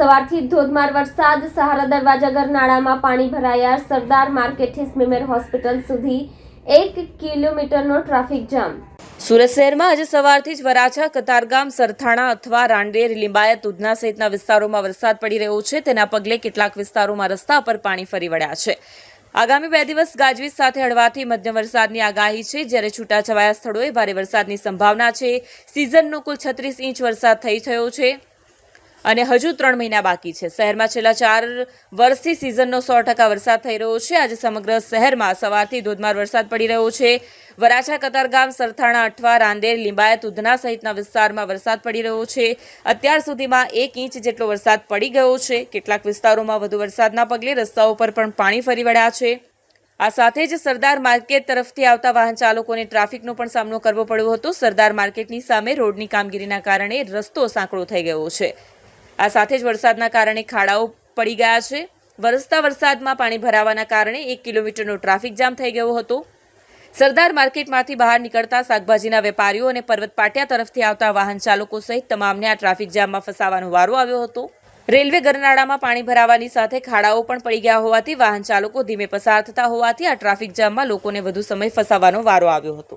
સવારથી ધોધમાર વરસાદ, સહારા દરવાજા ગરનાળામાં પાણી ભરાયા, સરદાર માર્કેટથી સ્મીમેર હોસ્પિટલ સુધી એક કિલોમીટરનો ટ્રાફિક જામ. સુરત શહેરમાં આજે સવારથી જ વરાછા, કતારગામ, સરથાણા અથવા રાંડેર લિંબાયત ઉધના સહિતના વિસ્તારોમાં વરસાદ પડી રહ્યો છે. તેના પગલે કેટલાક વિસ્તારોમાં રસ્તા પર પાણી ફરી વળ્યા છે. આગામી બે દિવસ ગાજવીજ સાથે હળવાથી મધ્યમ વરસાદની આગાહી છે. જ્યારે છૂટાછવાયા સ્થળોએ ભારે વરસાદની સંભાવના છે. સિઝનનો કુલ છત્રીસ ઇંચ વરસાદ થઈ થયો છે. અને હજુ ત્રણ મહિના બાકી છે. શહેરમાં છેલ્લા ચાર વર્ષથી સિઝનનો સો ટકા વરસાદ થઈ રહ્યો છે. આજે સમગ્ર શહેરમાં સવારથી ધોધમાર વરસાદ પડી રહ્યો છે. વરાછા, કતારગામ, સરથાણા, અઠવા, રાંદેર, લિંબાયત, ઉધના સહિતના વિસ્તારમાં વરસાદ પડી રહ્યો છે. અત્યાર સુધીમાં એક ઇંચ જેટલો વરસાદ પડી ગયો છે. કેટલાક વિસ્તારોમાં વધુ વરસાદના પગલે રસ્તાઓ પર પણ પાણી ફરી વળ્યા છે. આ સાથે જ સરદાર માર્કેટ તરફથી આવતા વાહન ચાલકોને ટ્રાફિકનો પણ સામનો કરવો પડ્યો હતો. સરદાર માર્કેટની સામે રોડની કામગીરીના કારણે રસ્તો સાંકડો થઈ ગયો છે. આ સાથે જ વરસાદના કારણે ખાડાઓ પડી ગયા છે. વરસતા વરસાદમાં પાણી ભરાવાના કારણે એક કિલોમીટરનો ટ્રાફિક જામ થઈ ગયો હતો. સરદાર માર્કેટમાંથી બહાર નીકળતા શાકભાજીના વેપારીઓ અને પર્વત પાટિયા તરફથી આવતા વાહન ચાલકો સહિત તમામને આ ટ્રાફિક જામમાં ફસાવાનો વારો આવ્યો હતો. રેલવે ગરનાળામાં પાણી ભરાવાની સાથે ખાડાઓ પણ પડી ગયા હોવાથી વાહન ચાલકો ધીમે પસાર થતા હોવાથી આ ટ્રાફિક જામમાં લોકોને વધુ સમય ફસાવાનો વારો આવ્યો હતો.